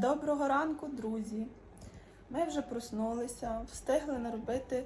Доброго ранку, друзі! Ми вже проснулися, встигли наробити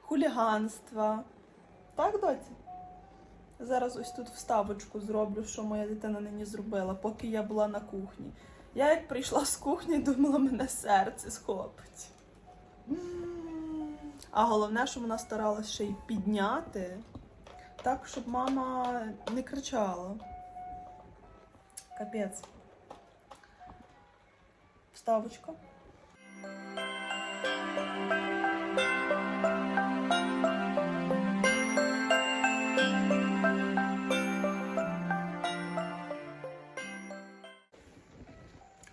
хуліганства. Так, доці? Зараз ось тут вставочку зроблю, що моя дитина нині зробила, поки я була на кухні. Я як прийшла з кухні, думала, мене серце схопить. А головне, що вона старалася ще й підняти, так, щоб мама не кричала. Капець. Вставочка.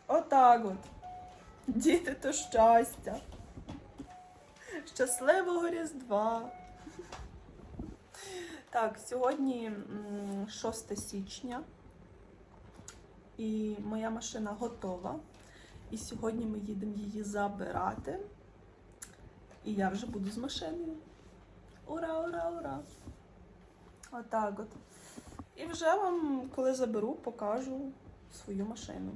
Отак от. Діти то щастя. Щасливого Різдва. Так, сьогодні 6 січня. І моя машина готова. І сьогодні ми їдемо її забирати. І я вже буду з машиною. Ура, ура, ура! Отак от. І вже вам, коли заберу, покажу свою машину.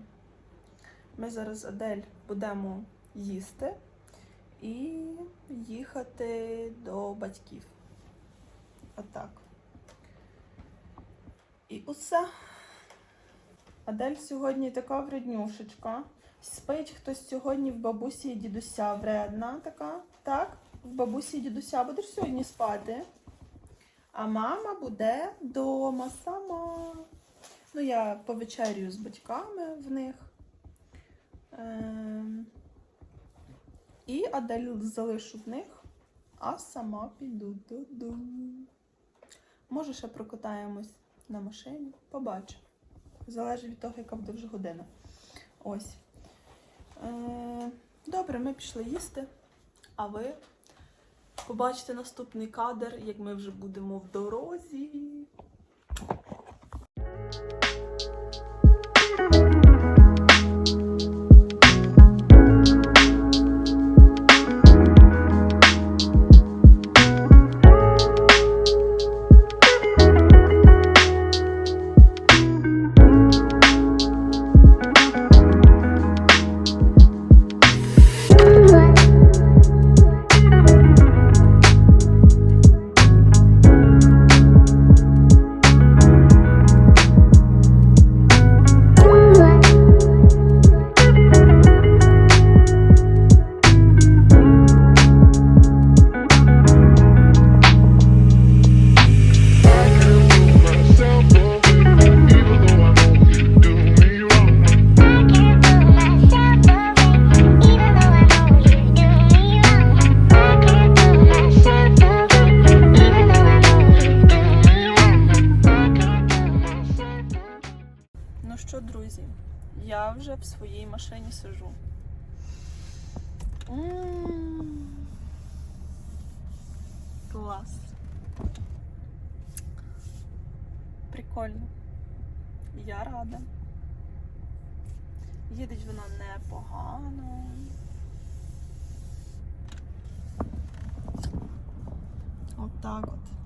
Ми зараз Адель будемо їсти і їхати до батьків. Отак. І усе. Адель сьогодні така вреднюшечка. Спить хтось сьогодні в бабусі і дідуся вредна така. Так? В бабусі і дідуся будеш сьогодні спати. А мама буде вдома сама. Ну, я повечерюю з батьками в них. Ем, І Адель залишу в них, а сама піду додому. Може, ще прокатаємось на машині. Побачимо. Залежить від того, яка буде вже година. Ось. Е, Добре, ми пішли їсти. А ви побачите наступний кадр, як ми вже будемо в дорозі. Клас. Прикольно. Я рада. Їдеть вона непогано. Отак от.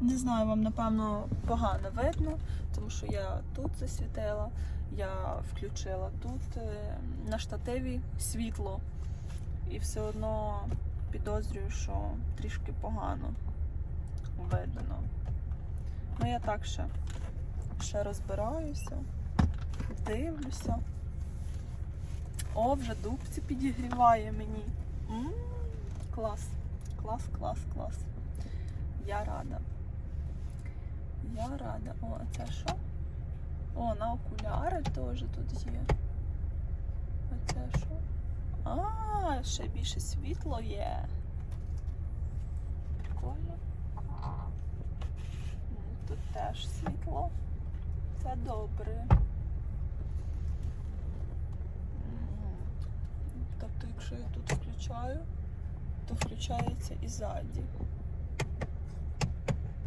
Не знаю, вам напевно погано видно, тому що я тут засвітила, я включила тут е, на штативі світло і все одно підозрюю, що трішки погано видно. Ну я так ще, ще розбираюся, дивлюся. О, вже дубці підігріває мені. м клас, клас, клас, клас. Я рада. Я рада. О, а це що? О, на окуляри теж тут є. А це що? А, ще більше світло є. Прикольно. Тут теж світло. Це добре. Тобто, якщо я тут включаю, то включається і ззаді.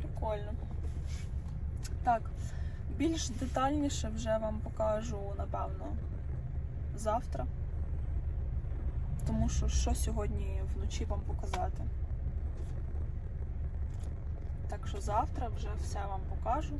Прикольно. Так, більш детальніше вже вам покажу, напевно, завтра. Тому що що сьогодні вночі вам показати. Так що завтра вже все вам покажу.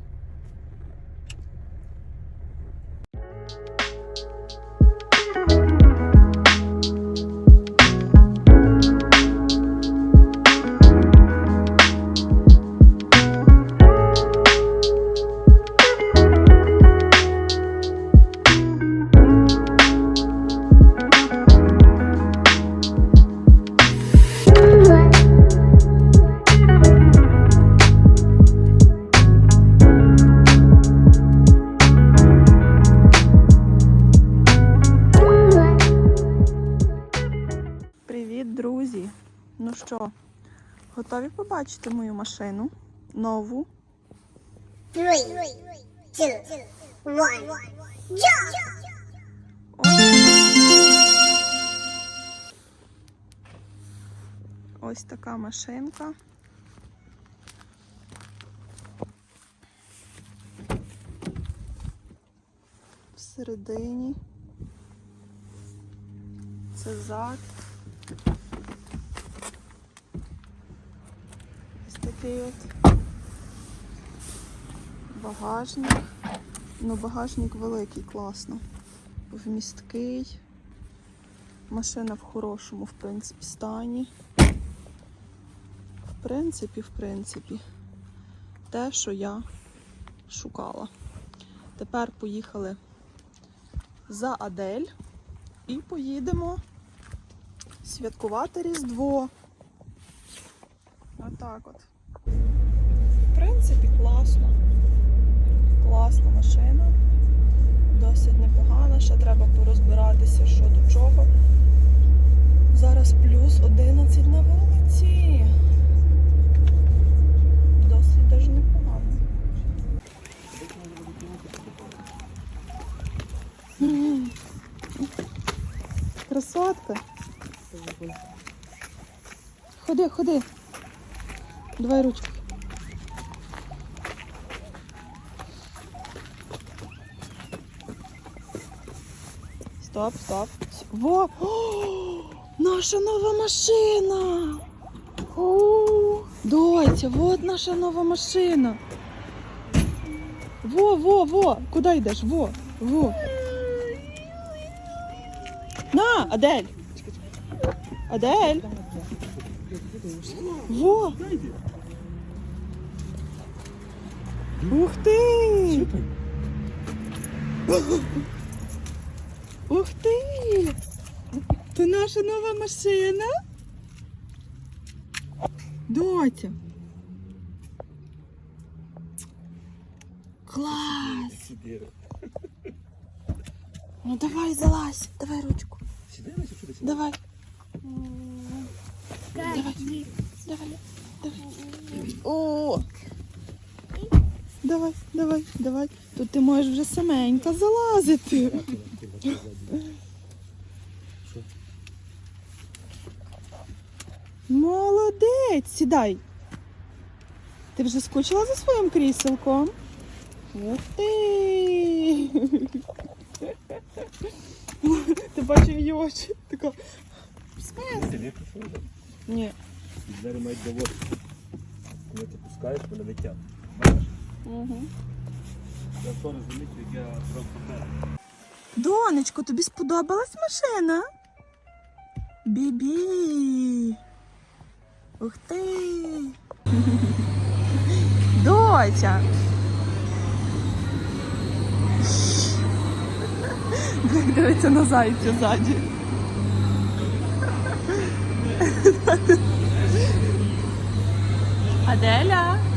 Побачити мою машину? Нову. Three, two, one, jump! Ось така машинка. Всередині. Це зад. Ось такий багажник. Ну, багажник великий, класно. Вмісткий. Машина в хорошому, в принципі, стані. В принципі, в принципі, те, що я шукала. Тепер поїхали за Адель і поїдемо святкувати Різдво. Отак от. В принципі, класно. Класна машина. Досить непогана. Ще треба порозбиратися, що до чого. Зараз плюс 11 на вулиці. Досить даже непогано. Красотка. Ходи, ходи. Давай ручку. Стоп, стоп. Во! О, наша нова машина! О, Доця, вот наша нова машина. Во, во, во! Куди йдеш? Во, во. На, Адель! Адель! Во! Ух ти! Ух ти! Це наша нова машина? Доця. Клас! Ну давай залазь, давай ручку. Давай. Давай. Давай. Давай. О! Давай, давай, давай. Тут ти можеш вже саменька залазити. Молодець, сідай. Ти вже скучила за своїм кріселком? Ух ти! Ти бачив її очі? Така. Ні. Двері мають доводити. Коли ти пускаєш, вони летять. Угу. Донечко, тобі сподобалась машина? Бібі. Ух ти. Доця. Як дивиться на зайця ззаді. Аделя.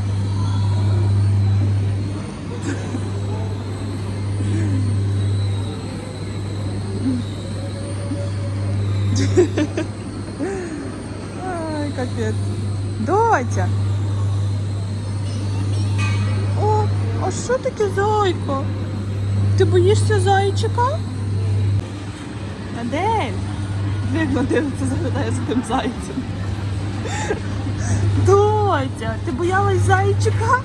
Ай, капець. О, а що таке зайка? Ти боїшся зайчика? Адель. Дивно дивиться, заглядає за тим зайцем. Дотя, ти боялась зайчика?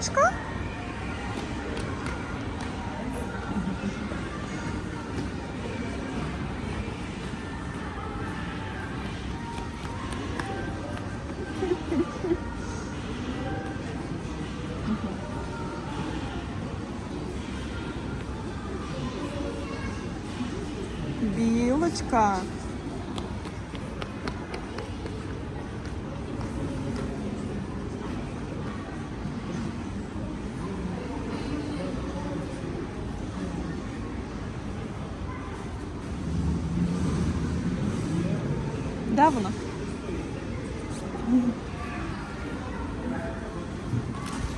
Мамочка? Білочка.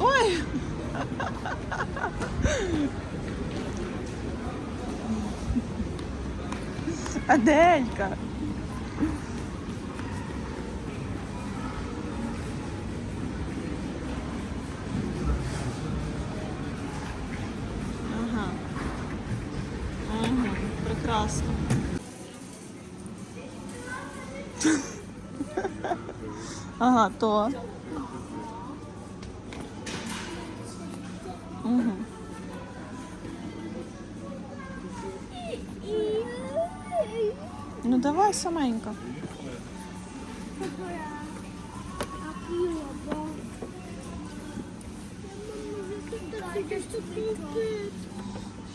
Ой! Аделька. Ага, то. Угу. Ну давай саменька.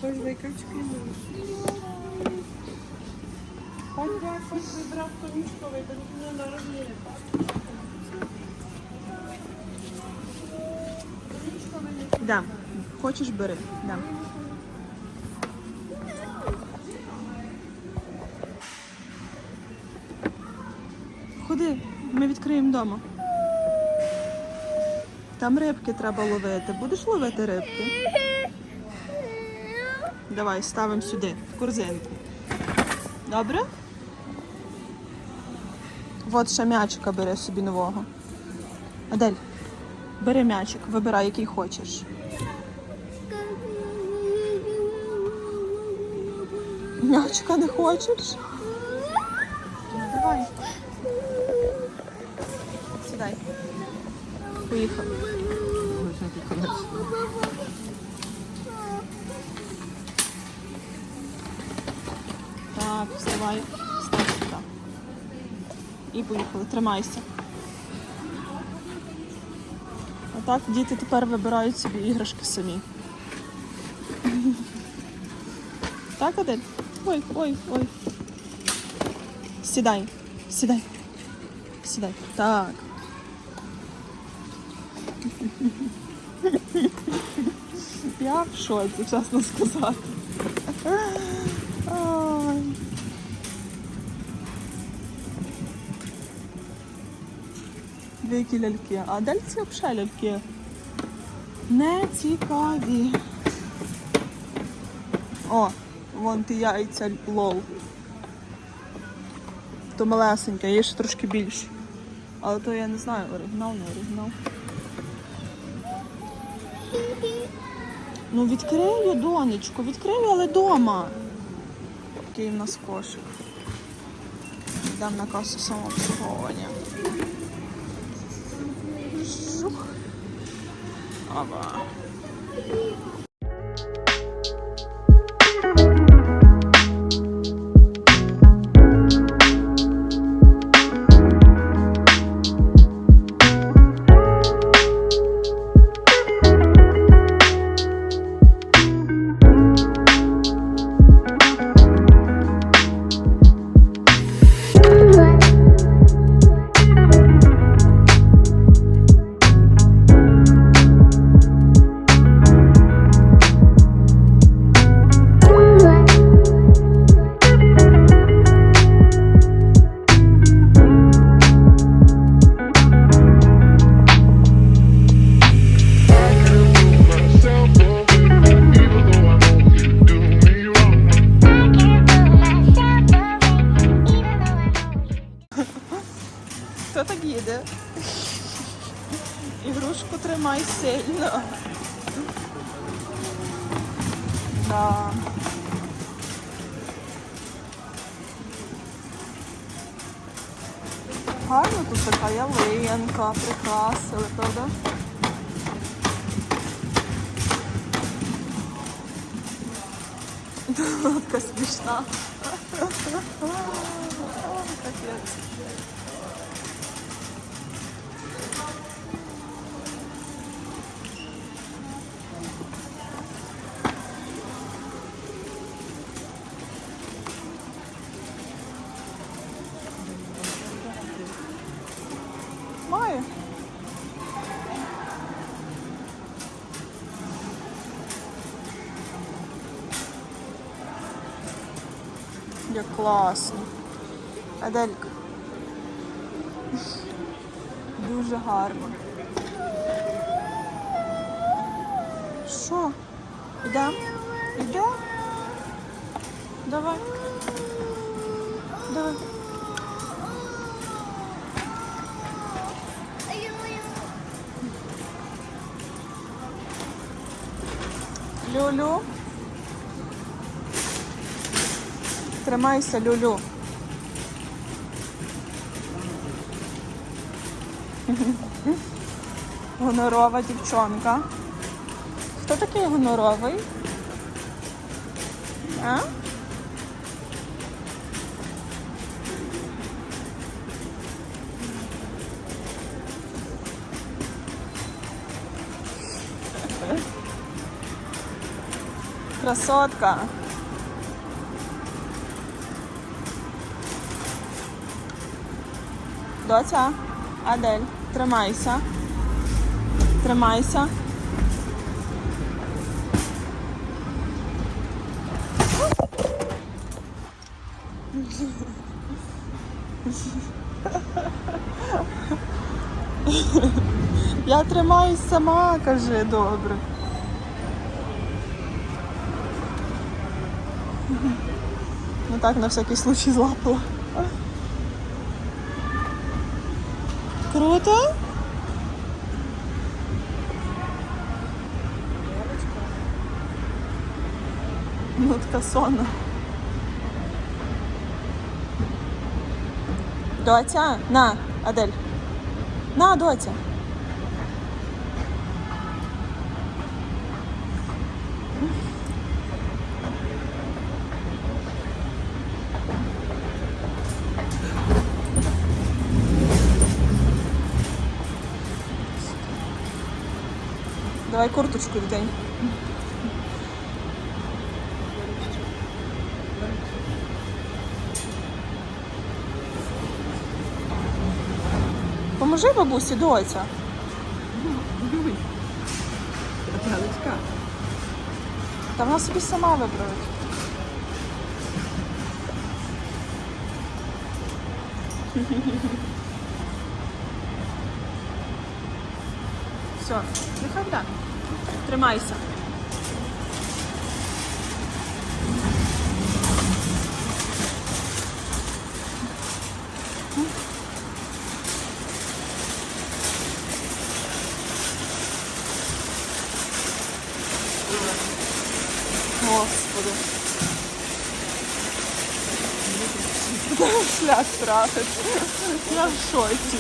Хоч викрички Хоч я хоч вибрав конічковий, то не на розміри. Да. Хочеш бери. Да. Ходи, ми відкриємо вдома. Там рибки треба ловити. Будеш ловити рибки? Давай, ставимо сюди, в корзинку. Добре? От ще м'ячика бери собі нового. Адель, бери м'ячик, вибирай, який хочеш. М'ячика не хочеш? Давай. Сідай. Поїхали. Так, вставай, став сюди. І поїхали. Тримайся. Отак діти тепер вибирають собі іграшки самі. Так, Адель? Ой, ой, ой. Сідай, сідай. Сідай. Так. Я в шоці, чесно сказати. Ой. Дві які ляльки. А далі ці взагалі ляльки. Не цікаві. О, вон ті яйця лол. То малесеньке, є ще трошки більше. Але то я не знаю, оригінал, не оригінал. Ну відкрию, донечко, відкрию, але дома. Такий в нас кошик. Йдемо на касу самообслуговування. Ава. Ігрушку тримай сильно. Да. Гарно тут така ялинка, прикрасили, правда? Така смішна. Капець. Як класно. Аделька. Дуже гарно. Що? Ідем? Ідем? Давай. Давай. Люлю. Тримайся, Люлю. Гонорова дівчонка. Хто такий гоноровий? А? Красотка. Доця, Адель, тримайся. Тримайся. Я тримаюсь сама, каже, добре. Ну так, на всякий случай злапала. Круто? Ну, така. Доця, на, Адель. На, доця. Давай курточку вдень. Поможи бабусі, доця. Та вона собі сама виправить. Все, нехай буде. Тримайся. Господи. Шлях трафить. Я в шоці.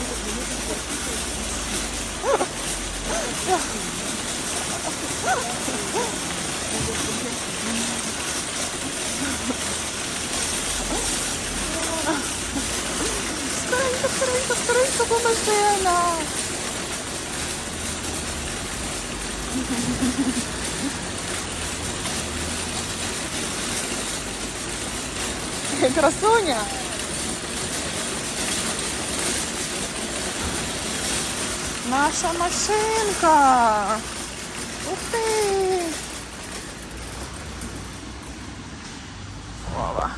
Скоренько, скоренько, скоренько, поможи нам. Красуня. Наша машинка. Ух ти. Вова.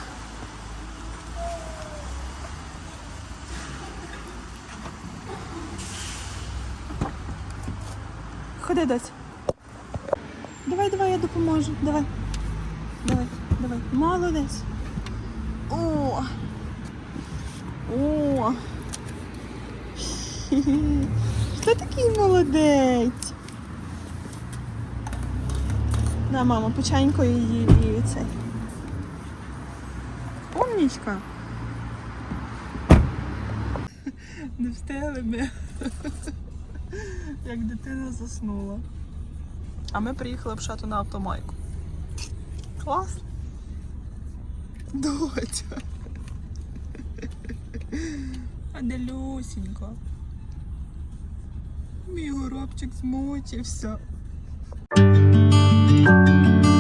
Ходи, дось. Давай, давай, я допоможу. Давай. Давай, давай. Молодець. О! О! Хто такий молодець? На, мама, почанькою її і цей. Умнічка. Не встигли ми. Як дитина заснула. А ми приїхали в шату на автомайку. Клас. Дотя. Аделюсінько. Мій горобчик змучився. Música